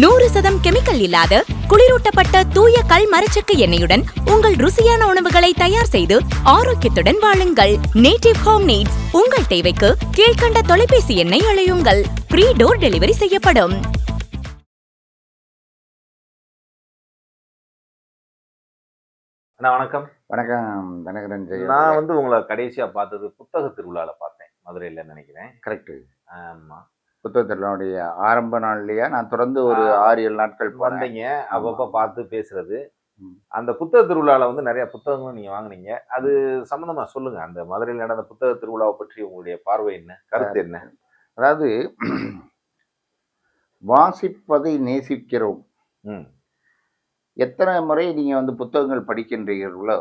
நூறு சதம் கெமிக்கல் இல்லாத குளிரூட்டப்பட்ட தூய கல் மரச்செக்கு எண்ணெயுடன் உங்கள் ருசியான உணவுகளை தயார் செய்து ஆரோக்கியத்துடன் வாழுங்கள். நேட்டிவ் ஹோம் நீட்ஸ் உங்கள் தேவைக்கு கீழ்க்கண்ட தொலைபேசி எண்ணை அழையுங்கள். ஃப்ரீ டோர் டெலிவரி செய்யப்படும். அண்ணா வணக்கம். வணக்கம் தனகரன் ஜெய நான் வந்து உங்களை கடைசியா பார்த்தது புத்தக திருவிழால பார்த்தேன் மதுரையில நினைக்கிறேன். கரெக்டு ஆமா. புத்தகத்தினுடைய ஆரம்ப நாள்லயா? நான் தொடர்ந்து ஒரு ஆறு ஏழு நாட்கள் வந்தீங்க. அப்பப்ப பார்த்து பேசுறது. அந்த புத்தக திருவிழால வந்து நிறைய புத்தகங்களும் நீங்க வாங்குனீங்க. அது சம்பந்தமா சொல்லுங்க. அந்த மதுரையில் நடந்த புத்தக திருவிழாவை பற்றி உங்களுடைய பார்வை என்ன? கருத்து என்ன? அதாவது வாசிப்பதை நேசிக்கிறோம். ம். எத்தனை முறை நீங்க வந்து புத்தகங்கள் படிக்கின்றீர்களோ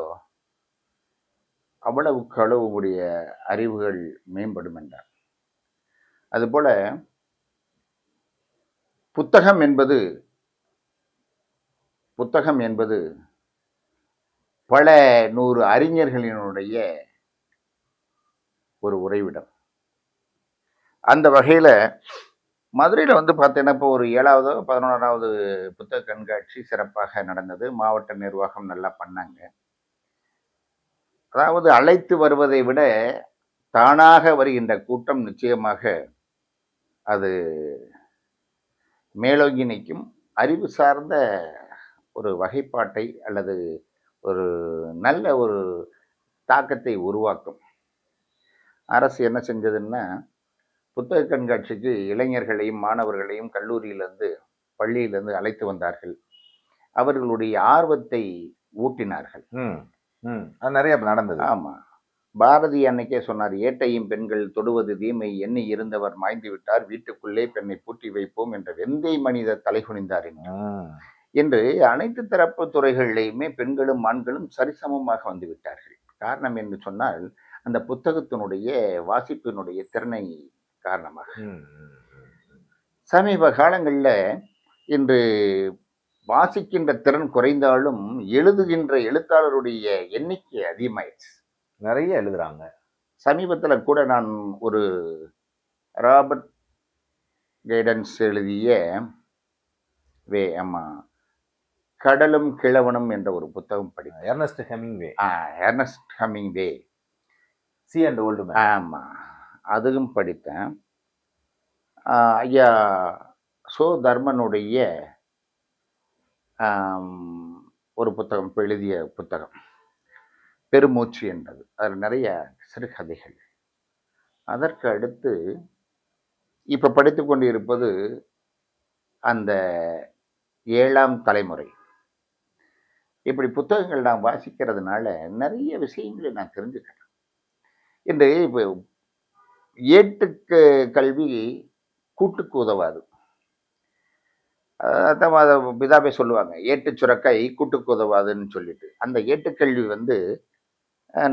அவ்வளவுக்கு அளவு உங்களுடைய அறிவுகள் மேம்படும் என்றார். அதுபோல புத்தகம் என்பது புத்தகம் என்பது பல நூறு அறிஞர்களினுடைய ஒரு உறைவிடம். அந்த வகையில மதுரையில் வந்து பார்த்தீங்கன்னா இப்போ ஒரு ஏழாவதோ பதினோராவது புத்தக கண்காட்சி சிறப்பாக நடந்தது. மாவட்ட நிர்வாகம் நல்லா பண்ணாங்க. அதாவது அழைத்து வருவதை விட தானாக வருகின்ற கூட்டம் நிச்சயமாக அது மேலோங்கி நிற்கும் அறிவு சார்ந்த ஒரு வகைப்பாட்டை அல்லது ஒரு நல்ல ஒரு தாக்கத்தை உருவாக்கும். அரசு என்ன செஞ்சதுன்னா புத்தக கண்காட்சிக்கு இளைஞர்களையும் மாணவர்களையும் கல்லூரியிலிருந்து பள்ளியிலிருந்து அழைத்து வந்தார்கள். அவர்களுடைய ஆர்வத்தை ஊட்டினார்கள். ம் ம். அது நிறைய நடந்தது. ஆமா. பாரதி அன்னைக்கே சொன்னார் ஏட்டையும் பெண்கள் தொடுவது தீமை. எண்ணி இருந்தவர் மாய்ந்து விட்டார். வீட்டுக்குள்ளே பெண்ணை பூட்டி வைப்போம் என்ற வெந்தை மனித தலைகுனிந்தார் என்று. அனைத்து தரப்பு துறைகளிலையுமே பெண்களும் ஆண்களும் சரிசமமாக வந்து விட்டார்கள். காரணம் என்று சொன்னால் அந்த புத்தகத்தினுடைய வாசிப்பினுடைய திறனை காரணமாக. சமீப காலங்களில் இன்று வாசிக்கின்ற திறன் குறைந்தாலும் எழுதுகின்ற எழுத்தாளருடைய எண்ணிக்கை அதிகமாயிடுச்சு. நிறைய எழுதுறாங்க. சமீபத்தில் கூட நான் ஒரு ராபர்ட் கைடன்ஸ் எழுதிய வே ஆமா கடலும் கிழவனும் என்ற ஒரு புத்தகம் படித்தேன். Ernest Hemingway Ernest Hemingway sea and old man ஆமாம் அதுவும் படித்தேன். ஐயா சோ தர்மனுடைய ஒரு புத்தகம் இப்ப எழுதிய புத்தகம் பெருமூச்சு என்றது அதில் நிறைய சிறுகதைகள். அதற்கு அடுத்து இப்போ படித்து கொண்டு இருப்பது அந்த ஏழாம் தலைமுறை. இப்படி புத்தகங்கள் நான் வாசிக்கிறதுனால நிறைய விஷயங்களை நான் தெரிஞ்சுக்கிறேன். இன்று இப்போ ஏட்டுக்கு கல்வி கூட்டுக்கு உதவாது. அதான் அதை பிதாபே சொல்லுவாங்க. ஏட்டு சுரக்காய் கூட்டுக்கு உதவாதுன்னு சொல்லிட்டு. அந்த ஏட்டுக்கல்வி வந்து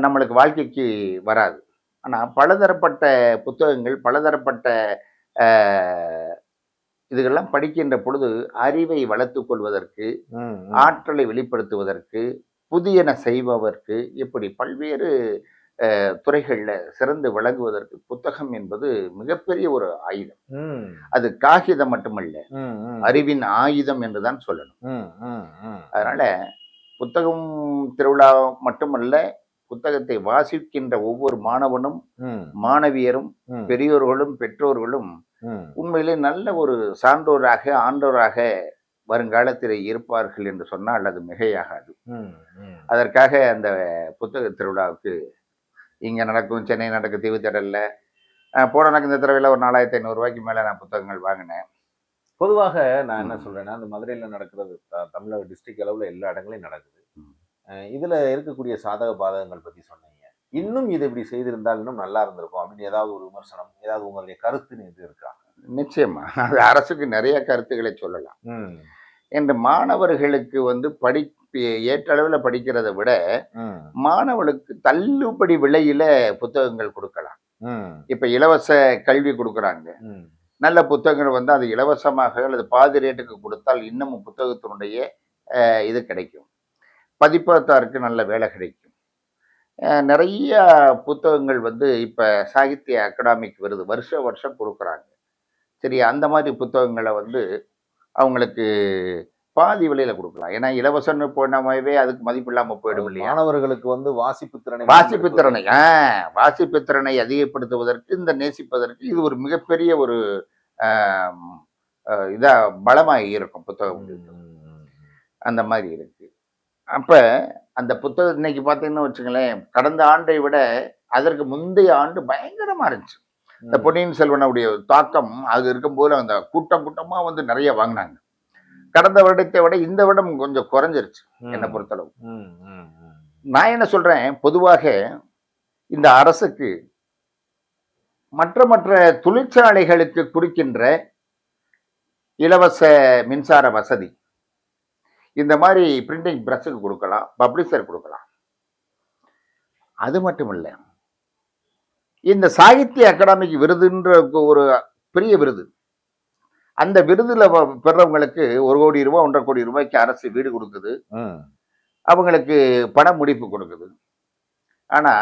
நம்மளுக்கு வாழ்க்கைக்கு வராது ஆனால் பலதரப்பட்ட புத்தகங்கள் பலதரப்பட்ட இதுகள்லாம் படிக்கின்ற பொழுது அறிவை வளர்த்துக் கொள்வதற்கு. ஆற்றலை வெளிப்படுத்துவதற்கு புதியன செய்பவர்க்கு இப்படி பல்வேறு துறைகள்ல சிறந்து விளங்குவதற்கு புத்தகம் என்பது மிகப்பெரிய ஒரு ஆயுதம் அது காகிதம் மட்டுமல்ல. அறிவின் ஆயுதம் என்றுதான் சொல்லணும். அதனால புத்தகம் திருவிழா மட்டுமல்ல புத்தகத்தை வாசிக்கின்ற ஒவ்வொரு மாணவனும் மாணவியரும் பெரியோர்களும் பெற்றோர்களும். உண்மையிலே நல்ல ஒரு சான்றோராக ஆண்டோராக வருங்காலத்தில் இருப்பார்கள் என்று சொன்னால் அது மிகையாகாது. அதற்காக அந்த புத்தக திருவிழாவுக்கு இங்கே நடக்கும் சென்னை நடக்கும் தீவுத்திடல்ல போன எனக்கு இந்த தடவையில் ஒரு நாலாயிரத்தி ஐநூறுரூவாய்க்கு மேலே நான் புத்தகங்கள் வாங்கினேன் பொதுவாக நான் என்ன ம். சொல்றேன்னா இந்த மதுரையில நடக்கிறது தமிழக டிஸ்ட்ரிக்ட் அளவுல எல்லா இடங்களையும் நடக்குது இதுல இருக்கக்கூடிய சாதக பாதகங்கள் பத்தி சொன்னீங்க. இன்னும் இது இப்படி செய்திருந்தால் இன்னும் நல்லா இருந்திருக்கும் அப்படின்னு ஏதாவது ஒரு விமர்சனம் ஏதாவது உங்களுடைய கருத்துன்னு இது இருக்கா? நிச்சயமா. அது அரசுக்கு நிறைய கருத்துக்களை சொல்லலாம். என்று மாணவர்களுக்கு வந்து படி ஏற்றளவில் படிக்கிறதை விட மாணவர்களுக்கு தள்ளுபடி விலையில புத்தகங்கள் கொடுக்கலாம். இப்போ இலவச கல்வி கொடுக்குறாங்க. நல்ல புத்தகங்கள் வந்து அது இலவசமாக அல்லது பாதி ரேட்டுக்கு கொடுத்தால் இன்னமும் புத்தகத்தினுடைய இது கிடைக்கும். பதிப்பகத்தாருக்கு நல்ல வேலை கிடைக்கும். நிறைய புத்தகங்கள் வந்து இப்போ சாகித்ய அகாடமிக் விருது. வருஷ வருஷம் கொடுக்குறாங்க. சரி அந்த மாதிரி புத்தகங்களை வந்து அவங்களுக்கு பாதி விலையில கொடுக்கலாம். ஏன்னா இலவசம்னு போனமாவே அதுக்கு மதிப்பு இல்லாம போயிடும் இல்லையா? மாணவர்களுக்கு வந்து வாசிப்பு திறனை வாசிப்பு திறனை ஆ வாசிப்பு திறனை அதிகப்படுத்துவதற்கு இந்த நேசிப்பதற்கு இது ஒரு மிகப்பெரிய ஒரு ஆம், அஹ், இதா பலமாக இருக்கும் புத்தகம். அந்த மாதிரி இருக்கு. அப்ப அந்த புத்தகம் இன்னைக்கு பார்த்தீங்கன்னு வச்சுங்களேன் கடந்த ஆண்டை விட அதற்கு முந்தைய ஆண்டு பயங்கரமா இருந்துச்சு இந்த. பொன்னியின் செல்வனுடைய தாக்கம் அது இருக்கும்போது அந்த கூட்டம் கூட்டமா வந்து நிறைய வாங்கினாங்க கடந்த வருடத்தை விட இந்த வருடம் கொஞ்சம் குறைஞ்சிருச்சு. என்னை பொறுத்தளவு. நான் என்ன சொல்றேன் பொதுவாக இந்த அரசுக்கு மற்ற மற்ற தொழிற்சாலைகளுக்கு கொடுக்கின்ற இலவச மின்சார வசதி இந்த மாதிரி பிரிண்டிங் பிரஸுக்கு கொடுக்கலாம் பப்ளிஷர் கொடுக்கலாம் அது மட்டும் இல்லை இந்த சாகித்ய அகாடமிக்கு விருதுன்ற ஒரு பெரிய விருது அந்த விருதுல பெறவங்களுக்கு ஒரு கோடி ரூபாய் ஒன்றரை கோடி ரூபாய்க்கு அரசு வீடு கொடுக்குது. அவங்களுக்கு பண முடிப்பு கொடுக்குது ஆனா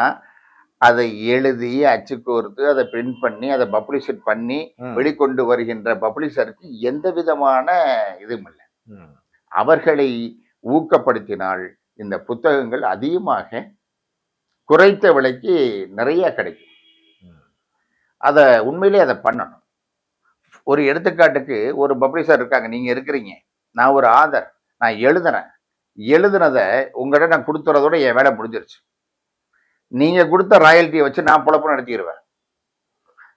அதை எழுதி அச்சு கோர்த்து அதை பிரிண்ட் பண்ணி அதை பப்ளிஷட் பண்ணி. வெளிக்கொண்டு வருகின்ற பப்ளிஷருக்கு எந்த விதமான இதுவும் இல்லை. அவர்களை ஊக்கப்படுத்தினால் இந்த புத்தகங்கள் அதிகமாக குறைத்த விலைக்கு நிறைய கிடைக்கும். அதை உண்மையிலே அதை பண்ணணும். ஒரு எடுத்துக்காட்டுக்கு ஒரு பப்ளிஷர் இருக்காங்க நீங்க இருக்கிறீங்க. நான் ஒரு ஆதர். நான் எழுதுனேன் எழுதுனதை உங்கள்கிட்ட நான் கொடுத்துறதோட என் வேலை முடிஞ்சிருச்சு. நீங்க கொடுத்த ராயல்ட்டியை வச்சு நான் பொழப்பு நடத்திடுவேன்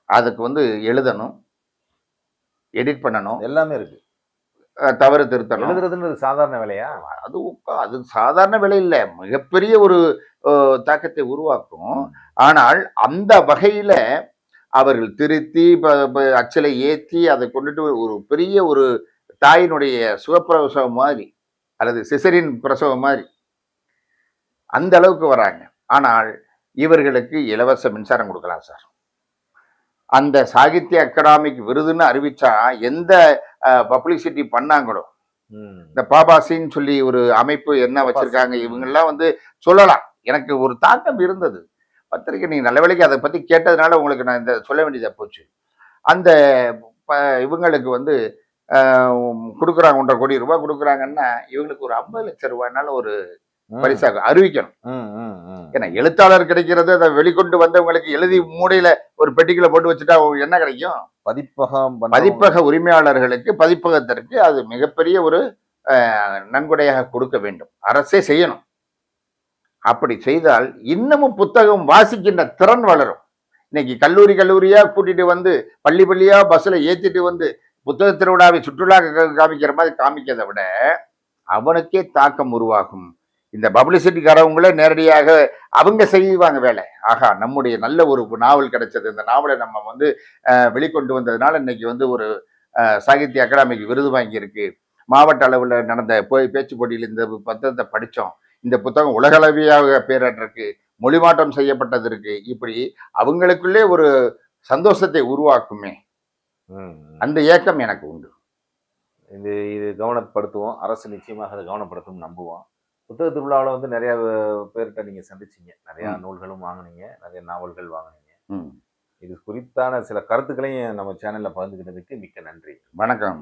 அதுக்கு வந்து எழுதணும் எடிட் பண்ணணும். எல்லாமே இருக்கு. அஹ் தவறு திருத்தணும். எழுதுறதுன்றது சாதாரண வேலையா? அது உக்கா- அது சாதாரண விலை இல்லை. மிகப்பெரிய ஒரு தாக்கத்தை உருவாக்கும். ஆனால் அந்த வகையில அவர்கள் திருத்தி அச்சலை ஏற்றி அதை கொண்டுட்டு ஒரு பெரிய ஒரு தாயினுடைய சுகப்பிரசவம் மாதிரி அல்லது சிசரின் பிரசவம் மாதிரி அந்த அளவுக்கு வராங்க. ஆனால் இவர்களுக்கு இலவச மின்சாரம் கொடுக்கலாம் சார். அந்த சாகித்ய அகாடமிக் விருதுன்னு அறிவிச்சா எந்த பப்ளிசிட்டி பண்ணாங்களோ. இந்த பாபாசின்னு சொல்லி ஒரு அமைப்பு என்ன வச்சிருக்காங்க இவங்கெல்லாம் வந்து சொல்லலாம் எனக்கு ஒரு தாக்கம் இருந்தது பத்திரிக்கை நீங்க நல்ல வேளைக்கு அதை பத்தி கேட்டதுனால உங்களுக்கு நான் இந்த சொல்ல வேண்டியதா போச்சு அந்த இவங்களுக்கு வந்து கொடுக்குறாங்க ஒன்றரை கோடி ரூபாய் கொடுக்குறாங்கன்னா இவங்களுக்கு ஒரு ஐம்பது லட்சம் ரூபாய்னால ஒரு. பரிசாக அறிவிக்கணும். ஏன்னா எழுத்தாளர் கிடைக்கிறது அதை வெளிக்கொண்டு வந்தவங்களுக்கு எழுதி மூடையில ஒரு பெட்டிக்குள்ள போட்டு வச்சுட்டா என்ன கிடைக்கும்? பதிப்பகம் பதிப்பக உரிமையாளர்களுக்கு பதிப்பகத்திற்கு அது மிகப்பெரிய ஒரு நன்கொடையாக கொடுக்க வேண்டும். அரசே செய்யணும். அப்படி செய்தால் இன்னமும் புத்தகம் வாசிக்கின்ற திறன் வளரும். இன்னைக்கு கல்லூரி கல்லூரியா கூட்டிட்டு வந்து பள்ளி பள்ளியா பஸ்ல ஏத்திட்டு வந்து புத்தக திருவிழாவை சுற்றுலா காமிக்கிற மாதிரி காமிக்கிறதை விட அவனுக்கே தாக்கம் உருவாகும். இந்த பப்ளிசிட்டிக்காரவங்களே நேரடியாக அவங்க செய்வாங்க வேலை. ஆகா நம்முடைய நல்ல ஒரு நாவல் கிடைச்சது. இந்த நாவலை நம்ம வந்து வெளிக்கொண்டு வந்ததுனால இன்னைக்கு வந்து ஒரு சாகித்ய அகாடமிக்கு விருது வாங்கியிருக்கு. மாவட்ட அளவில் நடந்த போய் பேச்சு போட்டியில் இந்த புத்தகத்தை படித்தோம் இந்த புத்தகம் உலகளவியாக பேரற்றிருக்கு. மொழிமாற்றம் செய்யப்பட்டது இருக்கு. இப்படி அவங்களுக்குள்ளே ஒரு சந்தோஷத்தை உருவாக்குமே. அந்த ஏக்கம் எனக்கு உண்டு. இது இது கவனப்படுத்துவோம். அரசு நிச்சயமாக அதை கவனப்படுத்தும் நம்புவோம். புத்தக திருவிழாவில் வந்து நிறைய பேர்கிட்ட நீங்க சந்திச்சீங்க. நிறைய. நூல்களும் வாங்குனீங்க. நிறைய நாவல்கள் வாங்குனீங்க. இது குறித்தான சில கருத்துக்களையும் நம்ம சேனல்ல பகிர்ந்துக்கிட்டதுக்கு மிக்க நன்றி. வணக்கம்.